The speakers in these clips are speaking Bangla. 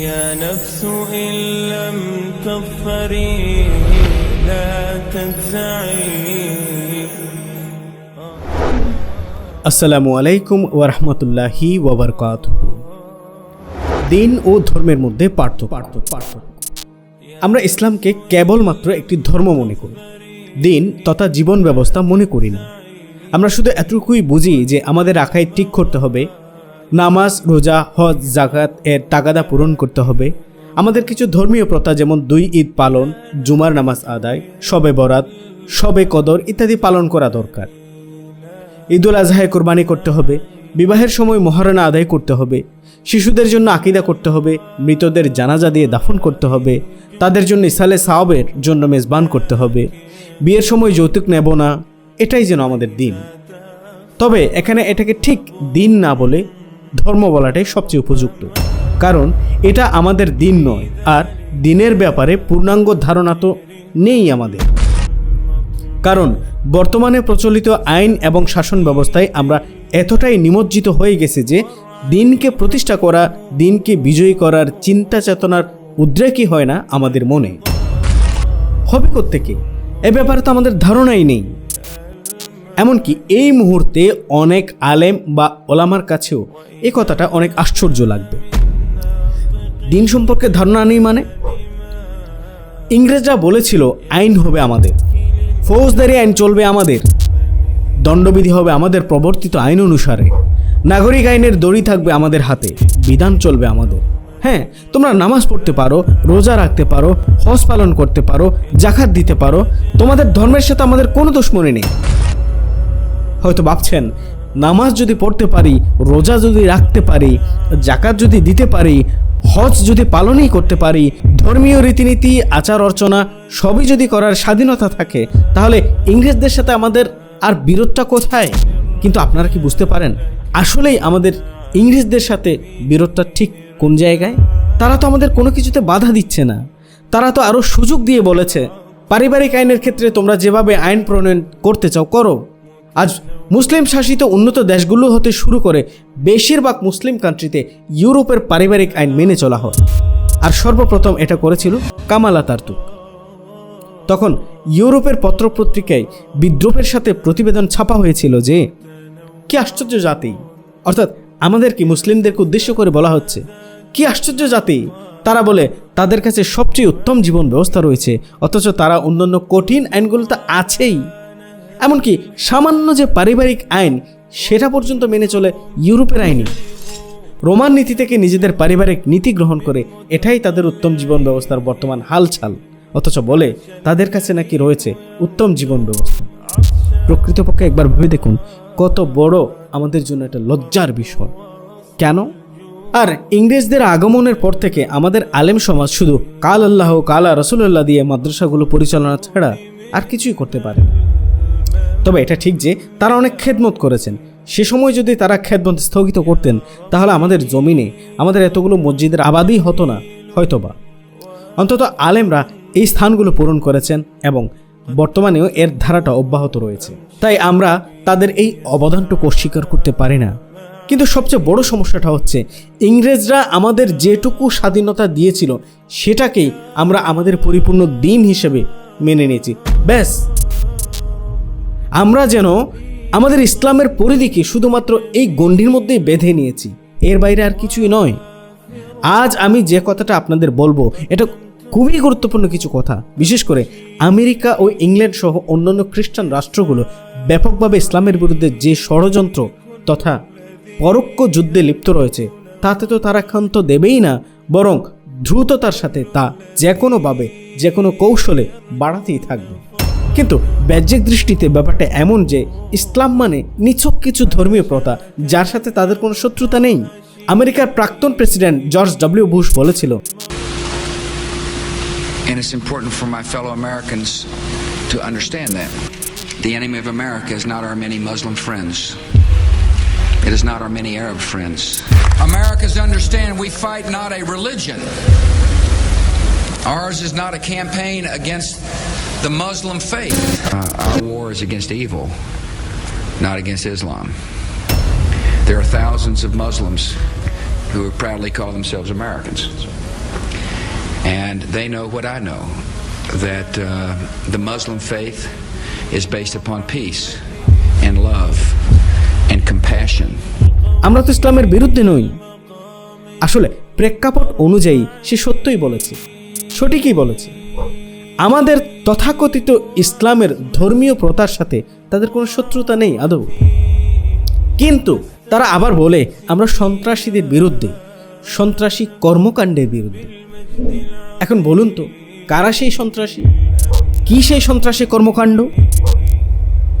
يا نفس إن لم تظفري لا تجزعي আসসালামু আলাইকুম ওরহমতুল্লাহি ওবরকাত দিন ও ধর্মের মধ্যে পার্থক্য পার্থক্য পার্থক্য আমরা ইসলামকে কেবলমাত্র একটি ধর্ম মনে করি দিন তথা জীবন ব্যবস্থা মনে করি না আমরা শুধু এতটুকুই বুঝি যে আমাদের আখাই ঠিক করতে হবে নামাজ, রোজা, হজ জাকাত এর তাগাদা পূরণ করতে হবে। আমাদের কিছু ধর্মীয় প্রথা যেমন দুই ঈদ পালন, জুমার নামাজ আদায়, শবে বরাত, শবে কদর ইত্যাদি পালন করা দরকার। ঈদুল আজহায় কোরবানি করতে হবে, বিবাহের সময় মহারণা আদায় করতে হবে, শিশুদের জন্য আকিদা করতে হবে, মৃতদের জানাজা দিয়ে দাফন করতে হবে, তাদের জন্য ইসালে সাওবের জন্য মেজবান করতে হবে, বিয়ের সময় যৌতুক নেব না, এটাই যেন আমাদের দিন। তবে এখানে এটাকে ঠিক দিন না বলে ধর্ম বলাটাই সবচেয়ে উপযুক্ত। কারণ এটা আমাদের দিন নয়, আর দিনের ব্যাপারে পূর্ণাঙ্গ ধারণা তো নেই আমাদের। কারণ বর্তমানে প্রচলিত আইন এবং শাসন ব্যবস্থায় আমরা এতটাই নিমজ্জিত হয়ে গেছে যে দিনকে প্রতিষ্ঠা করা, দিনকে বিজয়ী করার চিন্তা চেতনার উদ্রেকই হয় না আমাদের মনে। হবে থেকে এ ব্যাপারে তো আমাদের ধারণাই নেই। এমনকি এই মুহূর্তে অনেক আলেম বা ওলামার কাছেও এই কথাটা অনেক আশ্চর্য লাগবে। দিন সম্পর্কে ধারণা নেই মানে? ইংরেজরা বলেছিল, আইন হবে আমাদের। ফৌজদারি আইন চলবে আমাদের। দণ্ডবিধি হবে আমাদের প্রবর্তিত আইন অনুসারে। নাগরিক আইনের দড়ি থাকবে আমাদের হাতে। বিধান চলবে আমাদের। হ্যাঁ তোমরা নামাজ পড়তে পারো, রোজা রাখতে পারো, হজ পালন করতে পারো, জাকাত দিতে পারো। তোমাদের ধর্মের সাথে আমাদের কোনো দুশ্মনী নেই। হয়তো ভাবছেন, নামাজ যদি পড়তে পারি, রোজা যদি রাখতে পারি জাকাত যদি দিতে পারি, হজ যদি পালনই করতে পারি, ধর্মীয় রীতিনীতি, আচার অর্চনা সবই যদি করার স্বাধীনতা থাকে, তাহলে ইংরেজদের সাথে আমাদের আর বিরোধটা কোথায়? কিন্তু আপনারা কি বুঝতে পারেন, আসলেই আমাদের ইংরেজদের সাথে বিরোধটা ঠিক কোন জায়গায়? তারা তো আমাদের কোনো কিছুতে বাধা দিচ্ছে না। তারা তো আরও সুযোগ দিয়ে বলেছে, পারিবারিক আইনের ক্ষেত্রে তোমরা যেভাবে আইন প্রণয়ন করতে চাও, করো। আজ মুসলিম শাসিত উন্নত দেশগুলো হতে শুরু করে বেশিরভাগ মুসলিম কান্ট্রিতে ইউরোপের পারিবারিক আইন মেনে চলা হয়। আর সর্বপ্রথম এটা করেছিল কামালা তার্তুক তখন ইউরোপের পত্রপত্রিকায় বিদ্রোহের সাথে প্রতিবেদন ছাপা হয়েছিল যে, কি আশ্চর্য জাতি। অর্থাৎ আমাদের কি মুসলিমদেরকে উদ্দেশ্য করে বলা হচ্ছে, কি আশ্চর্য জাতি। তারা বলে, তাদের কাছে সবচেয়ে উত্তম জীবন ব্যবস্থা রয়েছে, অথচ তারা অন্যান্য কঠিন আইনগুলো তো আছেই। এমনকি সামান্য যে পারিবারিক আইন, সেটা পর্যন্ত মেনে চলে ইউরোপের আইনই। রোমান নীতি থেকে নিজেদের পারিবারিক নীতি গ্রহণ করে এটাই তাদের উত্তম জীবন ব্যবস্থার বর্তমান হালচাল। অথচ বলে, তাদের কাছে নাকি রয়েছে উত্তম জীবন ব্যবস্থা। প্রকৃতপক্ষে একবার ভেবে দেখুন, কত বড় আমাদের জন্য একটা লজ্জার বিষয়। কেন? আর ইংরেজদের আগমনের পর থেকে আমাদের আলেম সমাজ শুধু কাল আল্লাহ কালা রসুল্লাহ দিয়ে মাদ্রাসাগুলো পরিচালনা ছাড়া আর কিছুই করতে পারে না। তবে এটা ঠিক যে তারা অনেক খেদমত করেছেন। সে সময় যদি তারা খেদমত স্থগিত করতেন, তাহলে আমাদের জমিনে, আমাদের এতগুলো মসজিদের আবাদই হতো না, হয়তোবা। অন্তত আলেমরা এই স্থানগুলো পূরণ করেছেন এবং বর্তমানেও এর ধারাটা অব্যাহত রয়েছে। তাই আমরা তাদের এই অবদানটুকু অস্বীকার করতে পারি না। কিন্তু সবচেয়ে বড় সমস্যাটা হচ্ছে, ইংরেজরা আমাদের যেটুকু স্বাধীনতা দিয়েছিল, সেটাকেই আমরা আমাদের পরিপূর্ণ দিন হিসেবে মেনে নিয়েছি। ব্যাস। আমরা যেন আমাদের ইসলামের পরিধিকে শুধুমাত্র এই গণ্ডির মধ্যেই বেঁধে নিয়েছি। এর বাইরে আর কিছুই নয়। আজ আমি যে কথাটা আপনাদের বলব, এটা খুবই গুরুত্বপূর্ণ কিছু কথা। বিশেষ করে আমেরিকা ও ইংল্যান্ড সহ অন্যান্য খ্রিস্টান রাষ্ট্রগুলো ব্যাপকভাবে ইসলামের বিরুদ্ধে যে ষড়যন্ত্র তথা পরোক্ষ যুদ্ধে লিপ্ত রয়েছে, তাতে তো তারা ক্ষান্ত দেবেই না, বরং দ্রুততার সাথে তা যে কোনোভাবে যে কোনো কৌশলে বাড়াতেই থাকবে। কিন্তু ব্যাহ্যিক দৃষ্টিতে ব্যাপারটা এমন যে ইসলাম মানে নিছক কিছু ধর্মীয় প্রথা যার সাথে তাদের কোনো শত্রুতা নেই আমেরিকার প্রাক্তন প্রেসিডেন্ট জর্জ ডব্লিউ বুশ বলেছিল And it's important for my fellow Americans to understand that. The enemy of America is not our many Muslim friends. It is not our many Arab friends. Americans understand we fight not a religion. Ours is not a campaign against the Muslim faith. Uh, our war is against evil, not against Islam. There are thousands of Muslims who proudly call themselves Americans. And they know what I know that uh, the Muslim faith is based upon peace and love and compassion. আমরা তো ইসলামের বিরুদ্ধে নই আসলে প্রেক্ষাপট অনুযায়ী সে সত্যই বলেছে সঠিকই বলেছে আমাদের তথাকথিত ইসলামের ধর্মীয় প্রথার সাথে তাদের কোনো শত্রুতা নেই আদৌ। কিন্তু তারা আবার বলে, আমরা সন্ত্রাসীদের বিরুদ্ধে, সন্ত্রাসী কর্মকাণ্ডের বিরুদ্ধে। এখন বলুন তো, কারা সেই সন্ত্রাসী? কি সেই সন্ত্রাসী কর্মকাণ্ড?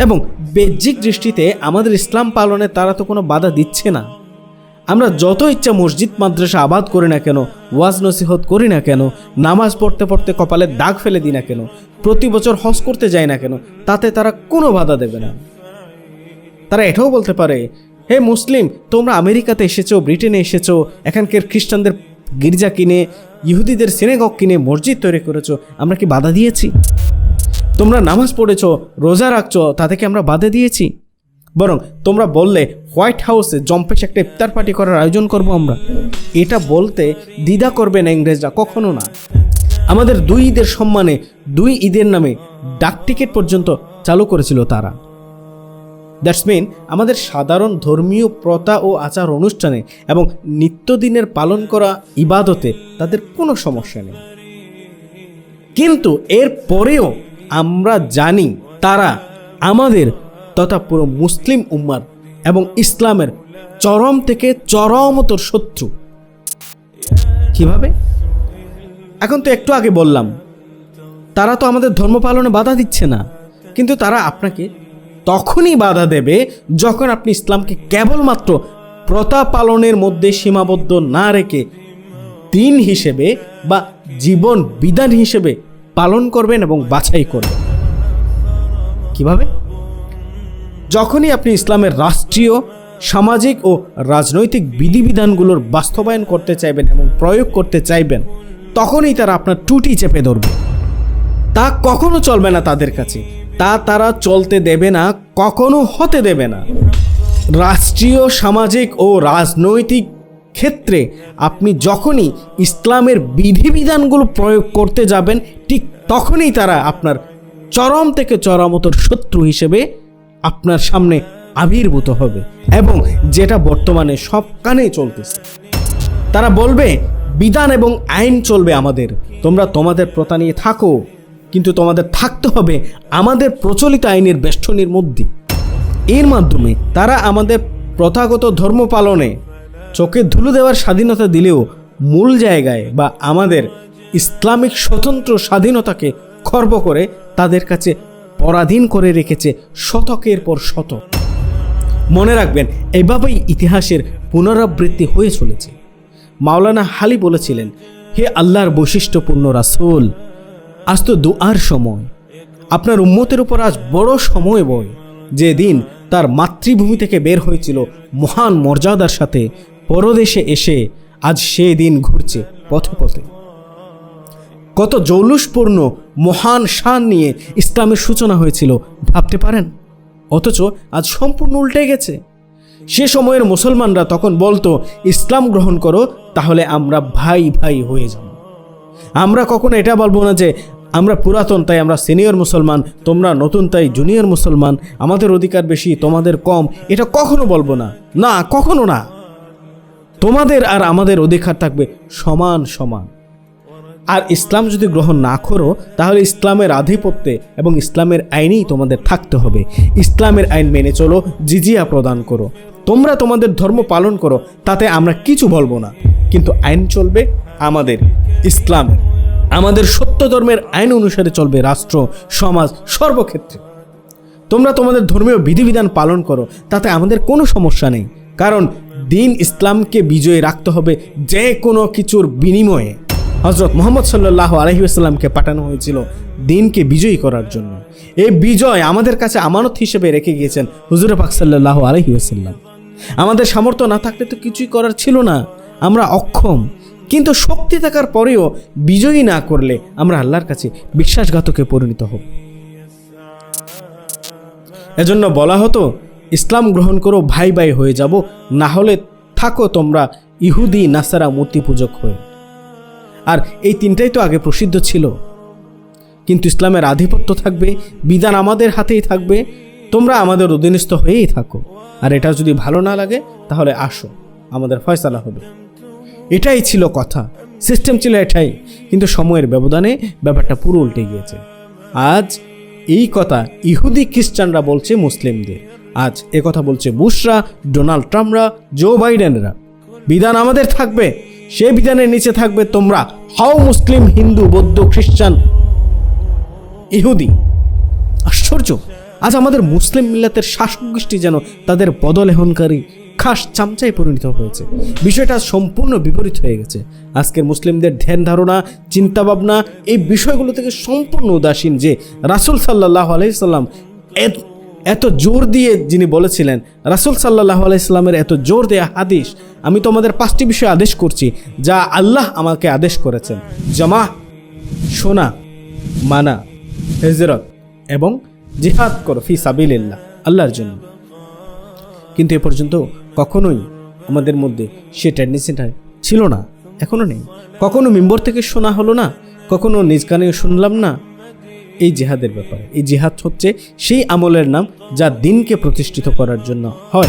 এবং বাহ্যিক দৃষ্টিতে আমাদের ইসলাম পালনে তারা তো কোনো বাধা দিচ্ছে না। আমরা যত ইচ্ছা মসজিদ, মাদ্রাসা আবাদ করি না কেন, ওয়াজ নসিহত করি না কেন, নামাজ পড়তে পড়তে কপালে দাগ ফেলে দিই না কেন প্রতি বছর হজ করতে যায় না কেন? তাতে তারা কোনো বাধা দেবে না। তারা এটাও বলতে পারে, হে মুসলিম, তোমরা আমেরিকাতে এসেছ, ব্রিটেনে এসেছ, এখানকার খ্রিস্টানদের গির্জা কিনে, ইহুদিদের সিনেগক কিনে, মসজিদ তৈরি করেছ, আমরা কি বাধা দিয়েছি? তোমরা নামাজ পড়েছো, রোজা রাখছো তা থেকে আমরা বাধা দিয়েছি? বরং তোমরা বললে, হোয়াইট হাউসে জম্পেশ একটা ইফতার পার্টি করার আয়োজন করব আমরা। এটা বলতে দ্বিধা করবে না ইংরেজরা, কখনো না। আমাদের দুই ঈদের সম্মানে দুই ঈদের নামে ডাক টিকিট পর্যন্ত চালু করেছিল তারা। দ্যাটস মিন আমাদের সাধারণ ধর্মীয় প্রথা ও আচার অনুষ্ঠানে এবং নিত্যদিনের পালন করা ইবাদতে তাদের কোনো সমস্যা নেই। কিন্তু এর পরেও আমরা জানি তারা আমাদের তথা পুরো মুসলিম উম্মার এবং ইসলামের চরম থেকে চরমতর শত্রু। কীভাবে? এখন তো একটু আগে বললাম, তারা তো আমাদের ধর্ম পালনে বাধা দিচ্ছে না। কিন্তু তারা আপনাকে তখনই বাধা দেবে যখন আপনি ইসলামকে কেবলমাত্র প্রতা পালনের মধ্যে সীমাবদ্ধ না রেখে দিন হিসেবে বা জীবন বিধান হিসেবে পালন করবেন এবং বাছাই করবেন। কীভাবে? যখনই আপনি ইসলামের রাষ্ট্রীয়, সামাজিক ও রাজনৈতিক বিধিবিধানগুলোর বাস্তবায়ন করতে চাইবেন এবং প্রয়োগ করতে চাইবেন তখনই তারা আপনার টুটি চেপে ধরবে। তা কখনো চলবে না তাদের কাছে। তা তারা চলতে দেবে না, কখনো হতে দেবে না। রাষ্ট্রীয়, সামাজিক ও রাজনৈতিক ক্ষেত্রে আপনি যখনই ইসলামের বিধিবিধানগুলো প্রয়োগ করতে যাবেন, ঠিক তখনই তারা আপনার চরম থেকে চরমতর শত্রু হিসেবে আপনার সামনে আবির্ভূত হবে এবং যেটা বর্তমানে সব কানেই চলতেছে। তারা বলবে বিধান এবং আইন চলবে আমাদের। তোমরা তোমাদের প্রথা নিয়ে থাকো, কিন্তু তোমাদের থাকতে হবে আমাদের প্রচলিত আইনের বেষ্টনীর মধ্যে। এর মাধ্যমে তারা আমাদের প্রথাগত ধর্ম পালনে চোখে ধুলো দেওয়ার স্বাধীনতা দিলেও মূল জায়গায় বা আমাদের ইসলামিক স্বতন্ত্র স্বাধীনতাকে খর্ব করে তাদের কাছে পরাধীন করে রেখেছে শতকের পর শতক। মনে রাখবেন, এভাবেই ইতিহাসের পুনরাবৃত্তি হয়ে চলেছে। মাওলানা হালি বলেছিলেন, হে আল্লাহর বৈশিষ্ট্যপূর্ণ রাসূল, আজ তো দোয়ার সময়। আপনার উম্মতের উপর আজ বড় সময় বয়। যে দিন তার মাতৃভূমি থেকে বের হয়েছিল মহান মর্যাদার সাথে, পরদেশে এসে আজ সে দিন ঘুরছে পথে পথে। কত জৌলুসপূর্ণ, মহান শান নিয়ে ইসলামের সূচনা হয়েছিল, ভাবতে পারেন? অথচ আজ সম্পূর্ণ উল্টে গেছে। সে সময়ের মুসলমানরা তখন বলতো, ইসলাম গ্রহণ করো, তাহলে আমরা ভাই ভাই হয়ে যাব। আমরা কখনো এটা বলব না যে, আমরা পুরাতন, তাই আমরা সিনিয়র মুসলমান, তোমরা নতুন, তাই জুনিয়র মুসলমান, আমাদের অধিকার বেশি, তোমাদের কম। এটা কখনো বলব না। না, কখনো না। তোমাদের আর আমাদের অধিকার থাকবে সমান সমান। আর ইসলাম যদি গ্রহণ না করো, তাহলে ইসলামের আধিপত্যে এবং ইসলামের আইনেই তোমাদের থাকতে হবে। ইসলামের আইন মেনে চলো, জিজিয়া প্রদান করো। তোমরা তোমাদের ধর্ম পালন করো, তাতে আমরা কিছু বলব না। কিন্তু আইন চলবে আমাদের ইসলামের। আমাদের সত্য ধর্মের আইন অনুসারে চলবে রাষ্ট্র, সমাজ সর্বক্ষেত্রে। তোমরা তোমাদের ধর্মীয় বিধিবিধান পালন করো, তাতে আমাদের কোনো সমস্যা নেই। কারণ দিন ইসলামকে বিজয়ী রাখতে হবে যে কোনো কিছুর বিনিময়ে। হজরত মোহাম্মদ সাল্লাহ আলহিউসাল্লামকে পাঠানো হয়েছিল দিনকে বিজয়ী করার জন্য। এই বিজয় আমাদের কাছে আমানত হিসেবে রেখে গিয়েছেন হুজুর পাক সাল্লাহ আলহিউসাল্লাম আমাদের সামর্থ্য না থাকলে তো কিছুই করার ছিল না। আমরা অক্ষম। কিন্তু শক্তি থাকার পরেও বিজয়ী না করলে আমরা আল্লাহর কাছে বিশ্বাসঘাতকে পরিণত হব। এজন্য বলা হতো, ইসলাম গ্রহণ করো, ভাই ভাই হয়ে যাব, না হলে থাকো তোমরা ইহুদি নাসারা মূর্তি পূজক হয়ে। আর এই তিনটাই তো আগে প্রসিদ্ধ ছিল। কিন্তু ইসলামের আধিপত্য থাকবে, বিধান আমাদের হাতেই থাকবে, তোমরা আমাদের অধীনস্থ হয়েই থাকো। আর এটা যদি ভালো না লাগে, তাহলে আসো, আমাদের ফয়সালা হবে। এটাই ছিল কথা। সিস্টেম ছিল এটাই, কিন্তু সময়ের ব্যবধানে ব্যাপারটা পুরো উল্টে গিয়েছে। আজ এই কথা ইহুদি খ্রিস্টানরা বলছে মুসলিমদের। আজ কথা বলছে বুশরা, ডোনাল্ড ট্রাম্পরা, জো বাইডেনরা। বিধান আমাদের থাকবে, সে বিধানের নিচে থাকবে তোমরা। হাও মুসলিম, হিন্দু, বৌদ্ধ, খ্রিস্টান, ইহুদি। আশ্চর্য! আজ আমাদের মুসলিম মিল্লাতের শাসক গোষ্ঠী যেন তাদের বদলেহনকারী খাস চামচায় পরিণত হয়েছে। বিষয়টা সম্পূর্ণ বিপরীত হয়ে গেছে। আজকের মুসলিমদের ধ্যান ধারণা, চিন্তাভাবনা, এই বিষয়গুলো থেকে সম্পূর্ণ উদাসীন যে রাসুল সাল্লাহ আলাইসাল্লাম এত জোর দিয়ে যিনি বলেছিলেন, রাসুল সাল্লাহ আলাইস্লামের এত জোর দেয়া হাদিস, আমি তোমাদের পাঁচটি বিষয় আদেশ করছি, যা আল্লাহ আমাকে আদেশ করেছেন। জামা, শোনা, মানা, হেজরত এবং জিহাদ করো, ফি সাবিল্লাহ আল্লাহর জন্য। কিন্তু এ পর্যন্ত কখনোই আমাদের মধ্যে সে টেন্ডেন্সিটা ছিল না এখনও নেই। কখনো মেম্বর থেকে শোনা হলো না, কখনো নিজ কানে শুনলাম না। এই জেহাদের ব্যাপারে, এই জেহাদ হচ্ছে সেই আমলের নাম যা দিনকে প্রতিষ্ঠিত করার জন্য হয়।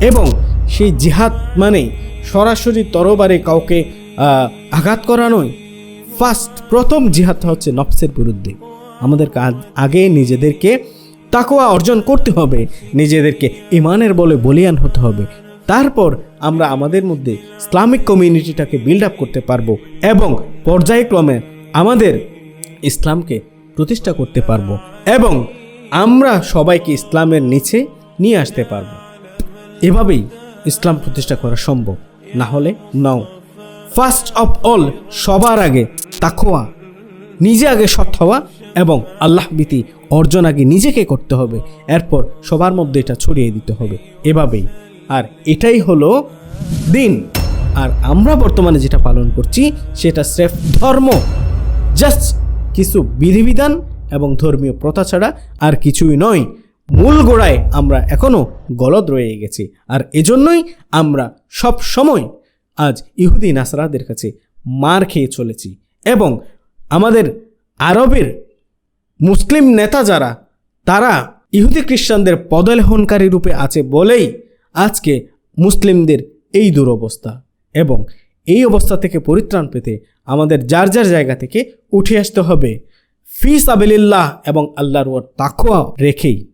এবং সেই জিহাদ মানে সরাসরি তরবারে কাউকে আঘাত করা নয়। ফার্স্ট প্রথম জিহাদটা হচ্ছে নফসের বিরুদ্ধে। আমাদের কাজ- আগে নিজেদেরকে তাকোয়া অর্জন করতে হবে, নিজেদেরকে ইমানের বলে বলিয়ান হতে হবে। তারপর আমরা আমাদের মধ্যে ইসলামিক কমিউনিটিটাকে বিল্ড আপ করতে পারব এবং পর্যায়ক্রমে আমাদের ইসলামকে প্রতিষ্ঠা করতে পারব এবং আমরা সবাইকে ইসলামের নিচে নিয়ে আসতে পারব। এভাবেই ইসলাম প্রতিষ্ঠা করা সম্ভব। না হলে নাও। ফার্স্ট অফ অল সবার আগে তাকোয়া নিজে আগে সৎ হওয়া এবং আল্লাহ ভীতি অর্জন আগে নিজেকে করতে হবে। এরপর সবার মধ্যে এটা ছড়িয়ে দিতে হবে। এভাবেই। আর এটাই হলো দিন। আর আমরা বর্তমানে যেটা পালন করছি, সেটা স্রেফ ধর্ম। জাস্ট কিছু বিধিবিধান এবং ধর্মীয় প্রথা ছাড়া আর কিছুই নয়। মূল গোড়ায় আমরা এখনও গলদ রয়ে গেছি। আর এজন্যই আমরা সব সময় আজ ইহুদি, নাসরাদের কাছে মার খেয়ে চলেছি। এবং আমাদের আরবের মুসলিম নেতা যারা, তারা ইহুদি খ্রিস্টানদের পদলেহনকারী রূপে আছে বলেই আজকে মুসলিমদের এই দুরবস্থা এবং এই অবস্থা থেকে পরিত্রাণ পেতে আমাদের যার যার জায়গা থেকে উঠে আসতে হবে। ফি সাবিলিল্লাহ এবং আল্লাহর ওর তাকোয়া রেখেই।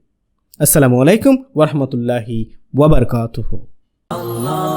আসসালামু আলাইকুম ওরহমতুল্লাহি ওয়াবারকাতুহু Allah